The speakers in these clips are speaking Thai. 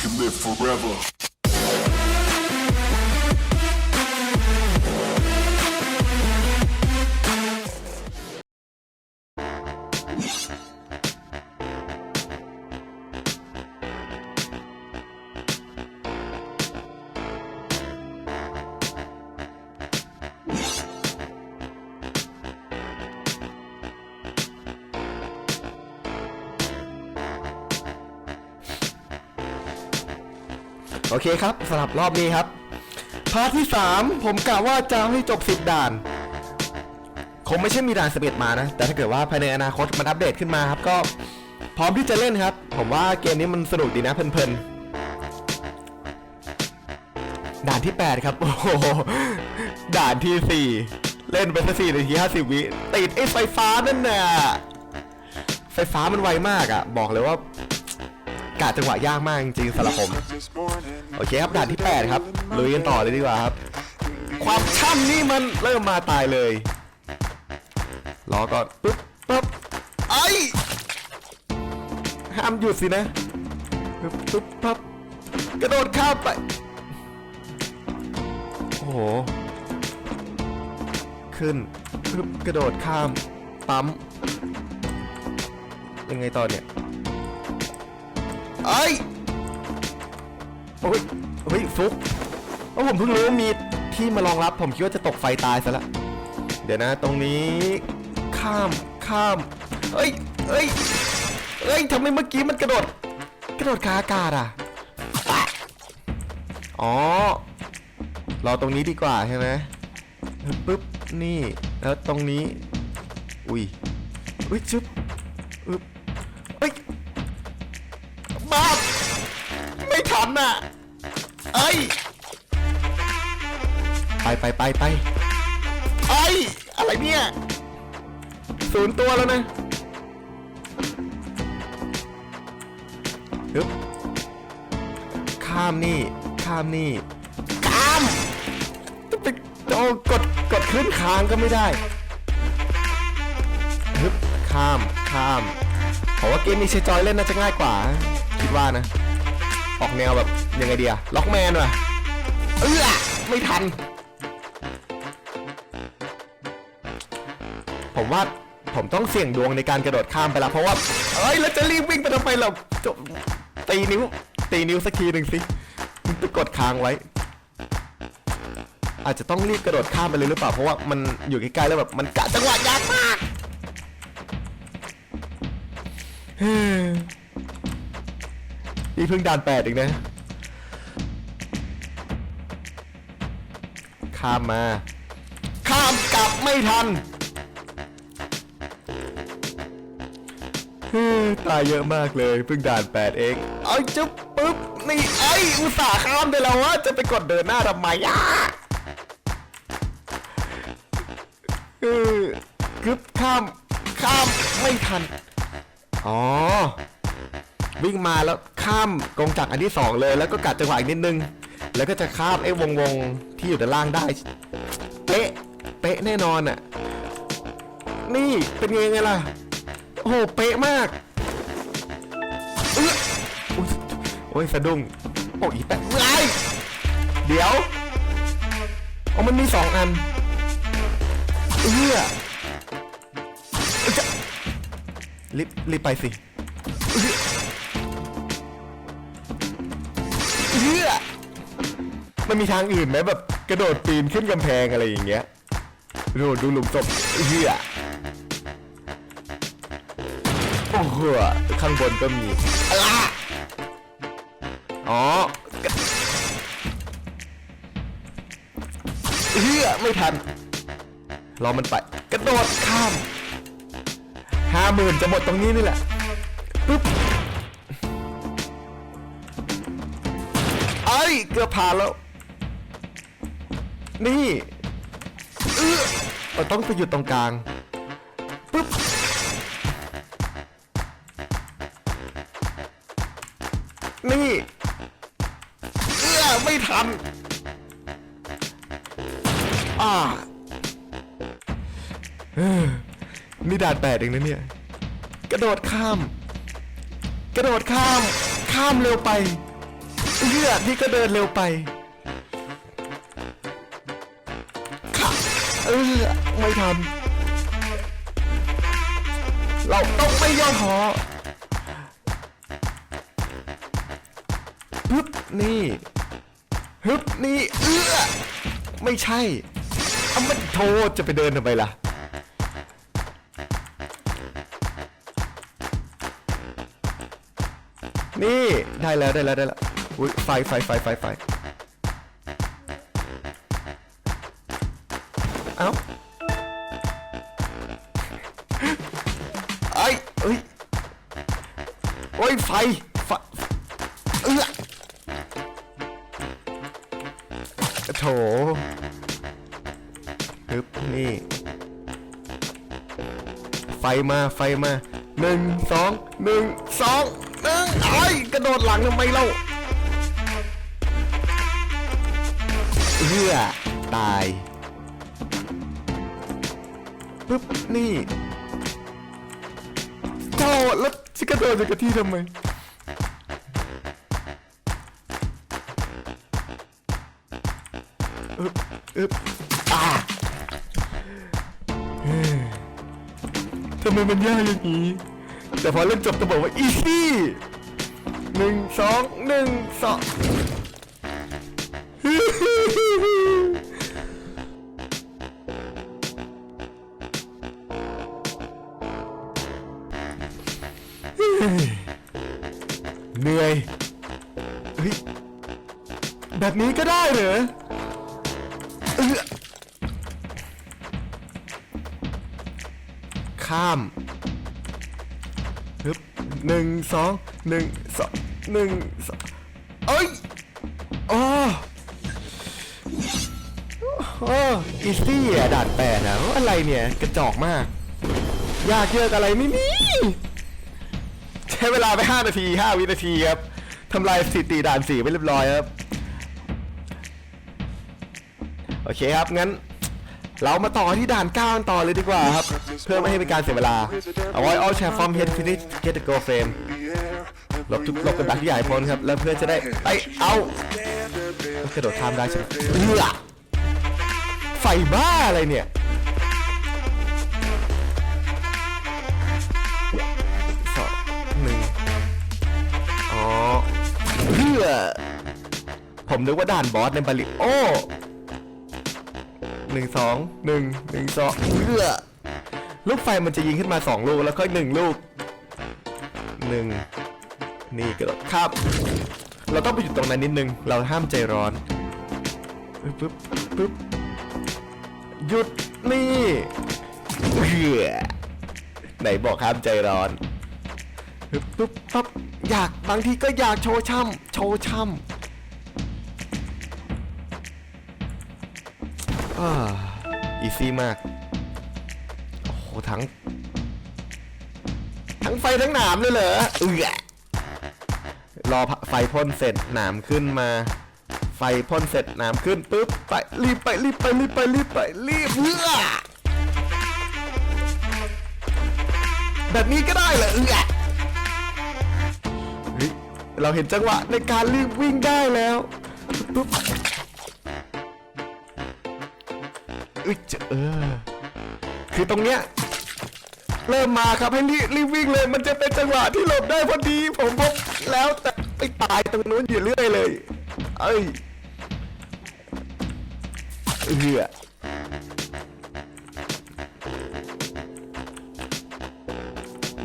can live forever. เคครับสำหรับรอบนี้ครับ พาร์ทที่ 3 ผมกะว่าจะให้จบ 10 ด่าน คงไม่ใช่มีด่านสเปดมานะ แต่ถ้าเกิดว่าภายในอนาคตมันอัปเดตขึ้นมาครับก็พร้อมที่จะเล่นครับ ผมว่าเกมนี้มันสนุกดีนะเพลินๆ ด่านที่ 8 ครับ โอ้โห ด่านที่ 4 เล่นไปสักสี่นาทีห้าสิบวิติดไอ้ไฟฟ้านั่นน่ะไฟฟ้ามันไวมากอะ่ะ บอกเลยว่า กะจังหวะยากมากจริงๆสำหรับผม โอเคครับด่านที่ 8 ครับลุยกันต่อเลยดีกว่าครับ ความช่ำนี่มันเริ่มมาตายเลยรอก่อนปึ๊บปึ๊บไอ้ห้ามหยุดสินะปึ๊บปึ๊บปั๊บกระโดดข้ามไป โอ้โห ขึ้นปึ๊บกระโดดข้าม ปั๊ม ยังไงต่อเนี่ย ไอ้ยโอ้ยเฮ้ยฟุกเพราะผมเพิ่งรู้ว่ามีที่มารองรับผมคิดว่าจะตกไฟตายซะละเดี๋ยวนะตรงนี้ข้ามข้ามเอ้ยเอ้ยเอ้ยทำไมเมื่อกี้มันกระโดด กระโดดขาอากาศอะอ๋อรอตรงนี้ดีกว่าใช่ไหมปึ๊บนี่แล้วตรงนี้ อุ้ยอุ้ยชึบ มาบไม่ทันน่ะ เอ้ย ไปไปไปไปเอ้ย อะไรเนี่ยศูนย์ตัวแล้วนะฮึบข้ามนี่ ข้ามนี่ ข้ามจะไปโอ้กด กดขึ้นค้างก็ไม่ได้ฮึบข้าม ข้ามผมว่าเกมนี้ใช้จอยเล่นน่าจะง่ายกว่า คิดว่านะ ออกแนวแบบยังไงเดีอะล็อกแมนว่ะ เอื้อไม่ทัน ผมว่าผมต้องเสี่ยงดวงในการกระโดดข้ามไปละเพราะว่า เอ้ยแล้วจะรีบวิ่งไปทำไมเราจบตีนิ้ว ตีนิ้วสักทีหนึ่งสิไปกดค้างไว้ อาจจะต้องรีบกระโดดข้ามไปเลยหรือเปล่า เพราะว่ามันอยู่ใกล้ๆแล้วแบบมันกะจังหวะยากมากเฮ้ย นี่เพิ่งด่านแปดเองนะ ข้ามมา ข้ามกลับไม่ทันเฮ้ยตายเยอะมากเลยเพิ่งด่านแปดเองเอาจุ๊บปุ๊บนี่ไอ้อุตส่าห์ข้ามได้แล้ววะจะไปกดเดินหน้าทำไมอะเออกึบข้ามข้ามไม่ทัน อ๋อ วิ่งมาแล้ว ข้ามกองจักรอันที่สองเลย แล้วก็กัดจังหวะอีกนิดนึง แล้วก็จะข้ามไอ้วงวงๆที่อยู่ด้านล่างได้ เป๊ะ เป๊ะแน่นอนอะ นี่เป็นไงไงล่ะ โอ้โห เป๊ะมากเออโอ้ยสะดุ้ง โอ้ยแป๊ะไงเดี๋ยวอ๋อมันมีสองอันเอื้อเอ้ยจะรีบรีบไปสิ เฮียมันมีทางอื่นไหมแบบกระโดดปีนขึ้นกำแพงอะไรอย่างเงี้ยดูดูหลุมศพเฮียโอ้โหข้างบนก็มีอะไรอ๋อเฮียไม่ทันรอมันไป กระโดดข้ามห้าหมื่นจะหมดตรงนี้นี่แหละปุ๊บ ยเกือบผ่านแล้ว นี่เออเราต้องไปหยุดตรงกลางปุ๊บนี่เอื้อไม่ทันอ่าเออนี่ด่านแปดเองนะเนี่ย กระโดดข้าม กระโดดข้าม ข้ามเร็วไป เลือดนี่ก็เดินเร็วไปเออไม่ทันเราต้องไม่ย่อท้อฮึบนี่ฮึบนี่เอื้อไม่ใช่เอามันโทษจะไปเดินทำไมล่ะนี่ได้แล้วได้แล้วได้แล้ว อุ้ยไฟไฟไฟไฟไฟเอ้าไอ้เอ้ยโอ้ยไฟไฟเอื้อโถฮึบนี่ไฟมาไฟมาหนึ่งสองหนึ่งสองหนึ่งไอ้ยกระโดดหลังทำไมเล่า เฮือตายปึ๊บนี่โธ่แล้วจะกระโดดจากกะที่ทำไมอึบอึบอ่าทำไมมันยากอย่างนี้ แต่พอเล่นจบจะบอกว่า easy หนึ่งสองหนึ่งสอง เหนื่อยเฮ้ยแบบนี้ก็ได้เหรอเออข้ามฮึบหนึ่งสองหนึ่งสองหนึ่งสองเอ้ยโอ้โอ้อีซี่อะด่านแปดอะอะไรเนี่ย กระจอกมาก ยากเยอะอะไรไม่มี ช้เวลาไป 5 นาที 5 วินาทีครับทำลายสถิติด่านสี่ไปเรียบร้อยครับ โอเคครับ งั้น เรามาต่อที่ด่าน9กันต่อเลยดีกว่าครับ เพื่อไม่ให้เป็นการเสียเวลา avoid all share from head finish get the goal frame หลบทุกหลบกันดักที่ใหญ่พ้นครับ แล้วเพื่อจะได้ไปเอากระโดดข้ามได้ใช่ไหมเอือไฟบ้าอะไรเนี่ย อ ผมนึกว่าด่านบอสในบาริโอหนึ่งสองหนึ่งหนึ่งสองเลือลูกไฟมันจะยิงขึ้นมาสองลูกแล้วก็หนึ่งลูกหนึ่งนี่กระโดดครับ เราต้องไปหยุดตรงนั้นนิดนึง เราห้ามใจร้อนปึ๊บปึ๊บปึ๊บหยุดนี่เหือไหนบอกห้ามใจร้อนปึ๊บปึ๊บปั๊บ อยากบางทีก็อยากโชว์ช่ำโชว์ช่ำอ่าอีซี่มาก โอ้โหทั้ง ทั้งไฟทั้งหนามเลยเหรอเอือรอไฟพ่นเสร็จหนามขึ้นมา ไฟพ่นเสร็จหนามขึ้นปุ๊บไปรีบไปรีบไปรีบไปรีบไปรีบเอื้อแบบนี้ก็ได้เหรอเอือเฮ้ย เราเห็นจังหวะในการรีบวิ่งได้แล้วปุ๊บอึจเออคือตรงเนี้ยเริ่มมาครับให้รีบรีบวิ่งเลย มันจะเป็นจังหวะที่หลบได้พอดี ผมพบแล้วแต่ไปตายตรงนู้นอยู่เรื่อยเลย เอ้ยเอือ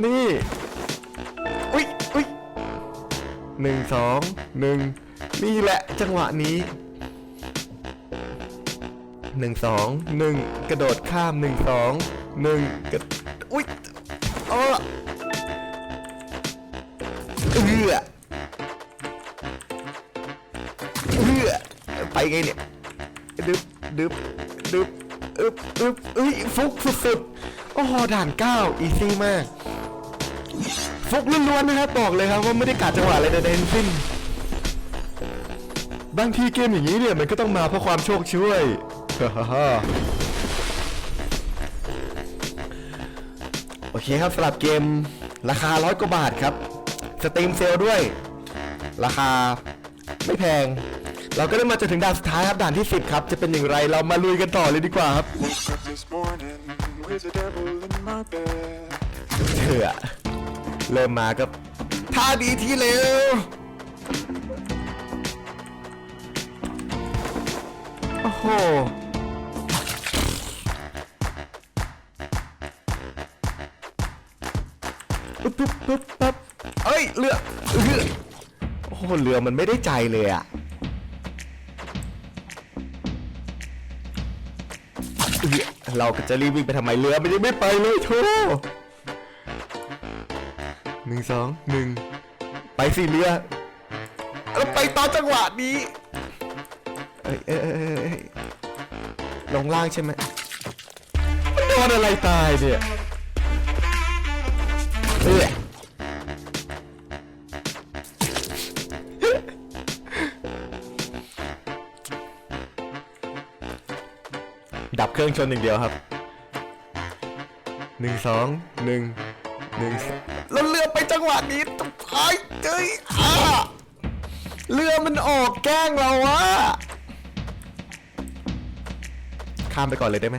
นี่ หนึ่งสองหนึ่งนี่แหละจังหวะนี้หนึ่งสองหนึ่งกระโดดข้ามหนึ่งสองหนึ่งกระอุ้ยเออเอือเอือไปไงเนี่ยดึบดึบดึบอึบอึบเอ้ยฟุกสุดๆโอ้โหด่านเก้าอีซี่มาก ฟุกล้วนๆนะครับบอกเลยครับว่าไม่ได้กัดจังหวะอะไรใดๆทั้งสิ้น บางทีเกมอย่างนี้เนี่ยมันก็ต้องมาเพราะความโชคช่วยโอเคครับสำหรับเกมราคาร้อยกว่าบาทครับสตรีมเซลด้วย ราคาไม่แพง เราก็ได้มาจนถึงด่านสุดท้ายครับด่านที่ 10 ครับ จะเป็นอย่างไรเรามาลุยกันต่อเลยดีกว่าครับ Woke up this morning with the devil in my bed. เถื่อ เริ่มมากับท่าดีที่เร็วโอ้โหปึ๊บปึ๊บปึ๊บปึ๊บเอ้ยเรือเรือโอ้โหเรือมันไม่ได้ใจเลยอะเราจะรีบวิ่งไปทำไมเรือมันยังไม่ไปเลยโธ่ หนึ่งสองหนึ่งไปสิเรือแล้วไปตอนจังหวะนี้เอ้ยเอ้ยเอ้ยเอ้ยเอ้ยลงล่างใช่ไหมมันโดนอะไรตายเนี่ยเอ้ยดับเครื่องชนอย่างเดียวครับหนึ่งสองหนึ่งหนึ่ง จังหวะนี้ต้องไอ้เจ้ยอ่าเรือมันออกแกล้งเราวะข้ามไปก่อนเลยได้ไหม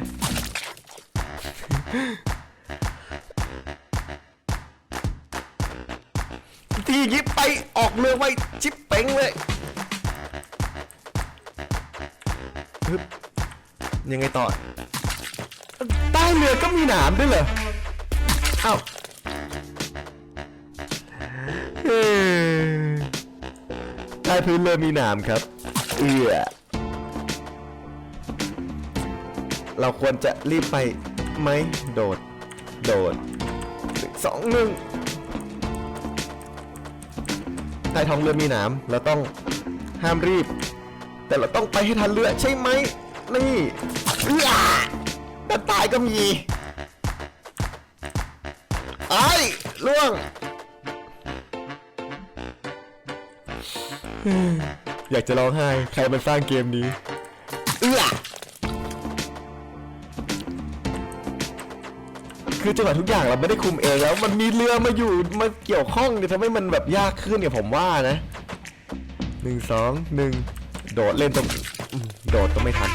ทียิบไปออกเรือไว้ชิปเป่งเลยฮึบยังไงต่อ ใต้เรือก็มีหนามด้วยเหรอ อ้าว พื้นเรือมีหนามครับ เอือเราควรจะรีบไปไหมโดด โดดสองหนึ่งใต้ท้องเรือมีหนามเราต้องห้ามรีบ แต่เราต้องไปให้ทันเรือใช่ไหมนี่เอื้อแต่ตายก็มีไอ้ล่วง อยากจะร้องไห้ ใครมันสร้างเกมนี้เอื้อคือจังหวะทุกอย่างเราไม่ได้คุมเองแล้ว มันมีเรือมาอยู่มาเกี่ยวข้องเนี่ยทำให้มันแบบยากขึ้นเนี่ยผมว่านะหนึ่งสองหนึ่งโดดเล่นตรงอืมโดดก็ไม่ทัน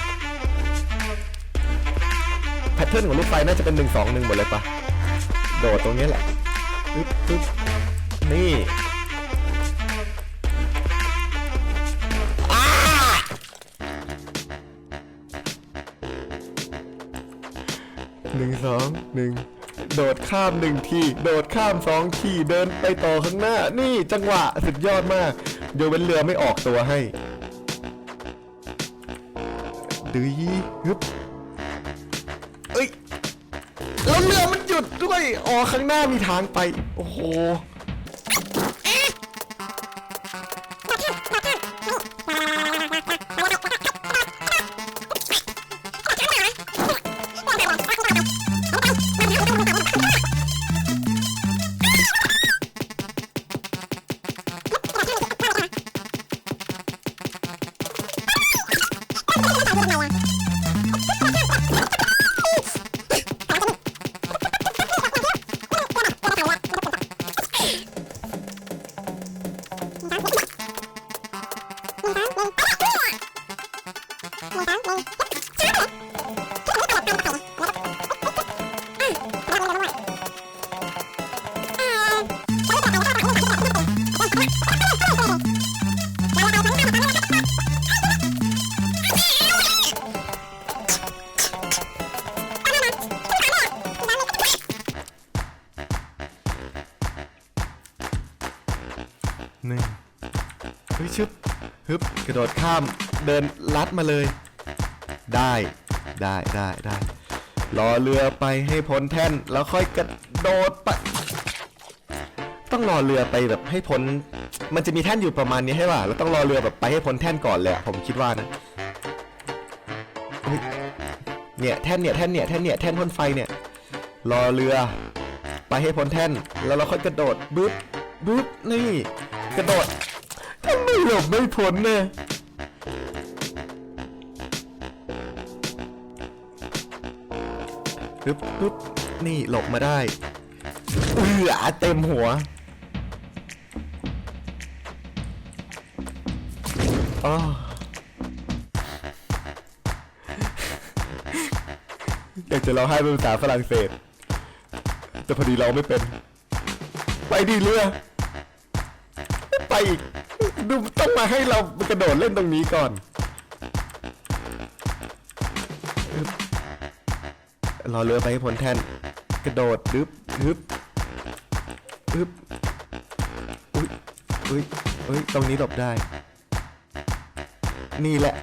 แพทเทิร์นของลูกไฟน่าจะเป็นหนึ่งสองหนึ่งหมดเลยปะโดดตรงนี้แหละปึ๊บปึ๊บนี่ นึ่งสองหนึ่งโดดข้ามหนึ่งทีโดดข้ามสองทีเดินไปต่อข้างหน้า นี่จังหวะสุดยอดมากโยเว้นเรือไม่ออกตัวให้ดื้อฮึบเอ้ยแล้วเรือมันหยุดด้วยอ๋อข้างหน้ามีทางไป โอ้โห กระโดดข้ามเดินลัดมาเลย ได้ได้ได้ได้รอเรือไปให้พ้นแท่นแล้วค่อยกระโดดไปต้องรอเรือไปแบบให้พ้น มันจะมีแท่นอยู่ประมาณนี้ให้ป่ะแล้วต้องรอเรือแบบไปให้พ้นแท่นก่อนเลยอะผมคิดว่านะเฮ้ยเนี่ยแท่นเนี่ยแท่นเนี่ยแท่นเนี่ยแท่นพ่นไฟเนี่ย รอเรือ ไปให้พ้นแท่น แล้วเราค่อยกระโดดบึ๊บบึ๊บนี่ กระโดดทำไม หลบไม่พ้นเนี่ยปึ๊บปึ๊บนี่หลบมาได้เอือเต็มหัวอ๋ออยากจะเร้องไห้เป็นภาษาฝรั่งเศส แต่พอดีเราไม่เป็น ไปดีเรือ ไปอีก ดูต้องมาให้เรากระโดดเล่นตรงนี้ก่อน รอเรือไปให้พ้นแท่น กระโดดดึบดึบดึบอุ้ยอุ้ยอุ้ยตรงนี้หลบได้ นี่แหละ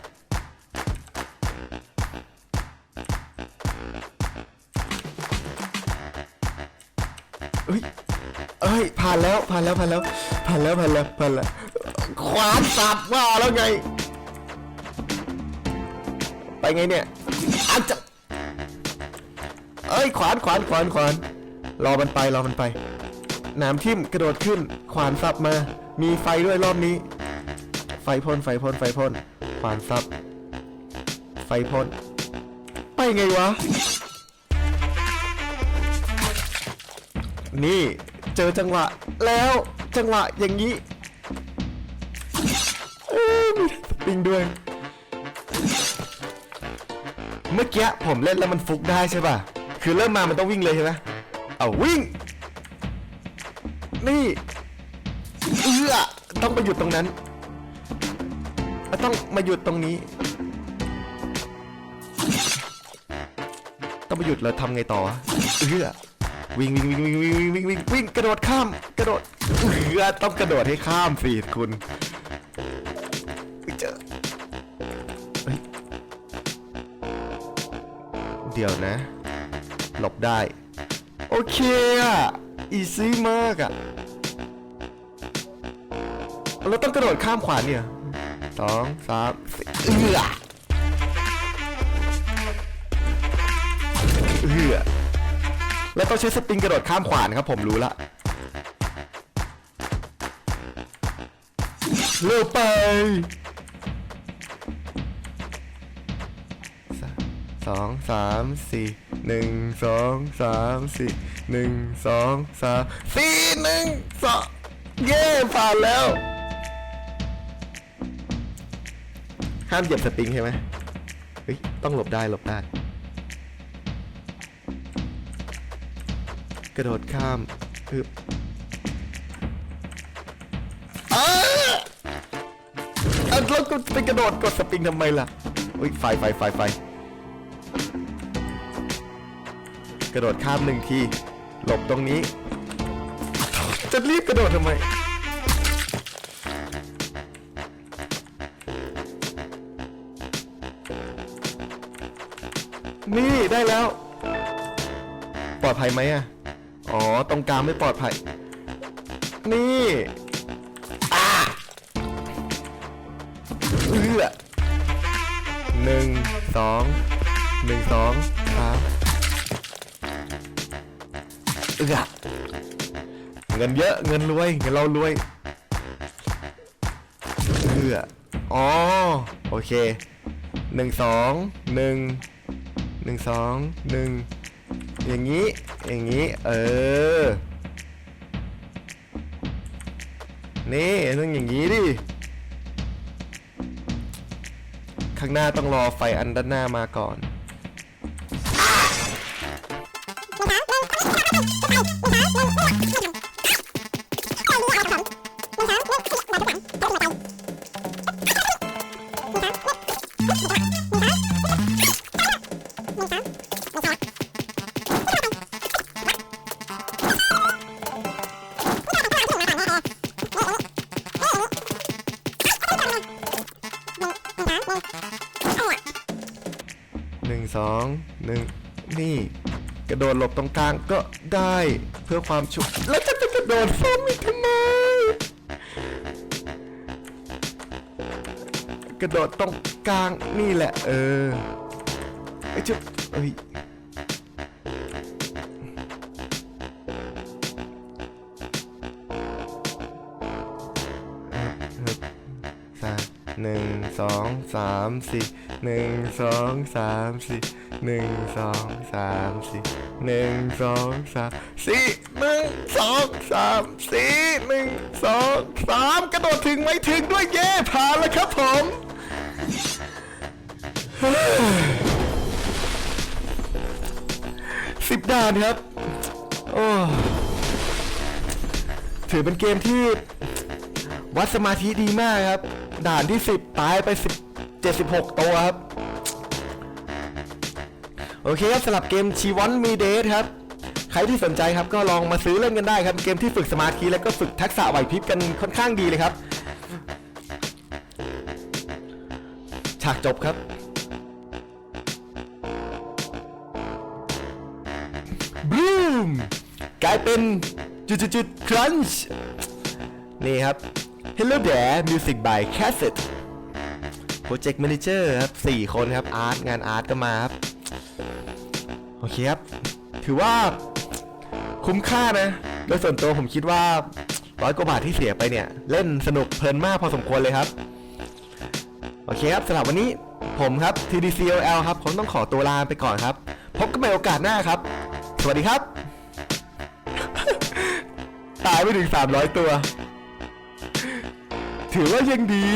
เฮ้ยเอ้ยผ่านแล้วผ่านแล้วผ่านแล้วผ่านแล้วผ่านแล้วผ่านแล้ว ขวานสับว่าแล้วไง ไปไงเนี่ยอาจจะเอ้ยขวานขวานขวานขวานรอมันไปรอมันไปหนามทิ่มกระโดดขึ้น ขวานสับมา มีไฟด้วยรอบนี้ ไฟพ่นไฟพ่นไฟพ่นขวานสับ ไฟพ่นไปไงวะ นี่เจอจังหวะแล้วจังหวะอย่างนี้ ปริงด้วย เมื่อกี้ผมเล่นแล้วมันฟุกได้ใช่ป่ะ คือเริ่มมามันต้องวิ่งเลยใช่ไหมเอาวิ่ง นี่ เอื้อต้องมาหยุดตรงนั้น ต้องมาหยุดตรงนี้ ต้องมาหยุดแล้วทำไงต่อเอื้อวิ่งวิ่งวิ่งวิ่งวิ่งวิ่งวิ่งวิ่งวิ่งกระโดดข้าม กระโดดเอื้อต้องกระโดดให้ข้ามสิคุณ เดี๋ยวนะ หลบได้ โอเคอะ อีซี่มากอะ เราต้องกระโดดข้ามขวานเนี่ยสองสามสี่เอื้อเอื้อแล้วต้องใช้สปริงกระโดดข้ามขวานครับผมรู้ละเร็วไป สองสามสี่หนึ่งสองสามสี่หนึ่งสองสามสี่หนึ่งสองเย้ผ่านแล้ว ห้ามเหยียบสปริงใช่ไหมเฮ้ยต้องหลบได้หลบได้ กระโดดข้ามปึ๊บอ้าอะแล้วก็ไปกระโดดกดสปริงทำไมล่ะอุ้ยไฟไฟไฟไฟ ระโดดข้ามหนึ่งที หลบตรงนี้ จะรีบกระโดดทำไม นี่ได้แล้ว ปลอดภัยไหมอะ อ๋อ ตรงกลางไม่ปลอดภัย นี่เอื้อหนึ่งสองหนึ่งสอง เอือเงินเยอะเงินรวยเงินเรารวยเอืออ๋อโอเคหนึ่งสองหนึ่งหนึ่งสองหนึ่งอย่างนี้อย่างนี้เออนี่ต้องอย่างนี้ดิข้างหน้าต้องรอไฟอันด้านหน้ามาก่อน หนึ่งสองหนึ่งนี่ กระโดดหลบตรงกลางก็ได้เพื่อความชุบแล้วจะไปกระโดดซ้ำอีกทำไม กระโดดตรงกลางนี่แหละ เออไอ้จุบเอ้ย สามสี่หนึ่งสองสามสี่หนึ่งสองสามสี่หนึ่งสองสามสี่หนึ่งสองสามสี่หนึ่งสองสามกระโดดถึงไม่ถึงด้วยเย่ผ่านแล้วครับผมสิบด่านครับ โอ้ ถือเป็นเกมที่วัดสมาธิดีมากครับ ด่านที่10ตายไป10 76 ตัวครับ โอเคครับสำหรับเกมชีวอนมีเดทครับ ใครที่สนใจครับก็ลองมาซื้อเล่นกันได้ครับ เกมที่ฝึกสมาธิและก็ฝึกทักษะไหวพริบกันค่อนข้างดีเลยครับ ฉากจบครับ บลูมกลายเป็นจุดจุดจุดครันช์นี่ครับ Hello there Music by Cassette Project Manager ครับ4คนครับอาร์ตงานอาร์ตก็มาครับโอเคครับ ถือว่าคุ้มค่านะ โดยส่วนตัวผมคิดว่าร้อยกว่าบาทที่เสียไปเนี่ย เล่นสนุกเพลินมากพอสมควรเลยครับ โอเคครับสำหรับวันนี้ผมครับ TDCLL ครับผมต้องขอตัวลาไปก่อนครับ พบกันใหม่โอกาสหน้าครับ สวัสดีครับ ตายไม่ถึง 300 ตัว ถือว่ายังดี